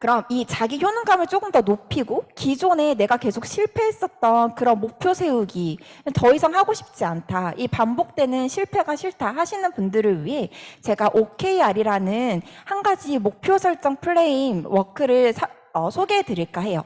그럼 이 자기 효능감을 조금 더 높이고 기존에 내가 계속 실패했었던 그런 목표 세우기 더 이상 하고 싶지 않다. 이 반복되는 실패가 싫다 하시는 분들을 위해 제가 OKR이라는 한 가지 목표 설정 플레임 워크를 사- 어, 소개해 드릴까 해요.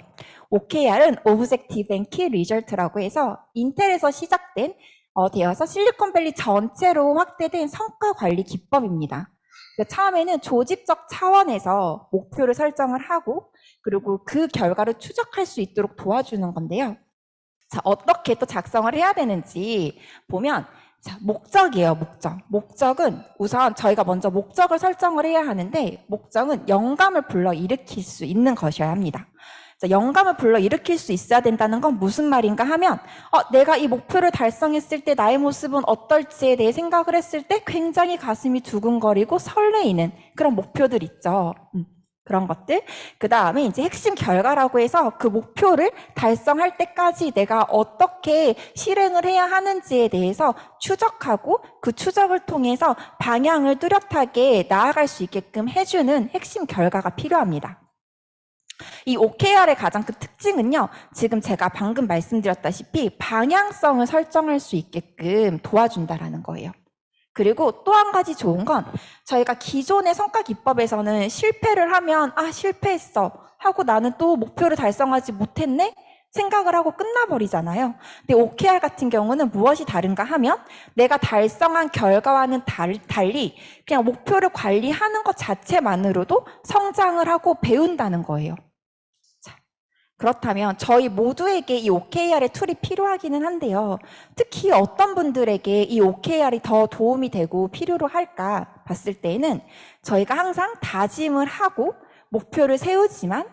OKR은 Objective and Key Result라고 해서 인텔에서 시작된 어, 되어서 실리콘밸리 전체로 확대된 성과 관리 기법입니다. 그 처음에는 조직적 차원에서 목표를 설정을 하고 그리고 그 결과를 추적할 수 있도록 도와주는 건데요. 자, 어떻게 또 작성을 해야 되는지 보면 자, 목적이에요, 목적. 목적은 우선 저희가 먼저 목적을 설정을 해야 하는데 목적은 영감을 불러 일으킬 수 있는 것이어야 합니다. 자, 영감을 불러 일으킬 수 있어야 된다는 건 무슨 말인가 하면 어, 내가 이 목표를 달성했을 때 나의 모습은 어떨지에 대해 생각을 했을 때 굉장히 가슴이 두근거리고 설레이는 그런 목표들 있죠. 음, 그런 것들. 그 다음에 이제 핵심 결과라고 해서 그 목표를 달성할 때까지 내가 어떻게 실행을 해야 하는지에 대해서 추적하고 그 추적을 통해서 방향을 뚜렷하게 나아갈 수 있게끔 해주는 핵심 결과가 필요합니다. 이 OKR의 가장 큰 특징은요, 지금 제가 방금 말씀드렸다시피 방향성을 설정할 수 있게끔 도와준다라는 거예요. 그리고 또 한 가지 좋은 건 저희가 기존의 성과 기법에서는 실패를 하면 아, 실패했어. 하고 나는 또 목표를 달성하지 못했네? 생각을 하고 끝나버리잖아요. 근데 OKR 같은 경우는 무엇이 다른가 하면 내가 달성한 결과와는 달, 달리 그냥 목표를 관리하는 것 자체만으로도 성장을 하고 배운다는 거예요. 자, 그렇다면 저희 모두에게 이 OKR의 툴이 필요하기는 한데요. 특히 어떤 분들에게 이 OKR이 더 도움이 되고 필요로 할까 봤을 때에는 저희가 항상 다짐을 하고 목표를 세우지만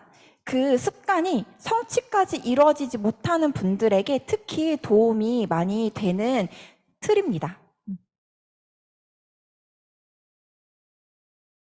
그 습관이 성취까지 이루어지지 못하는 분들에게 특히 도움이 많이 되는 틀입니다.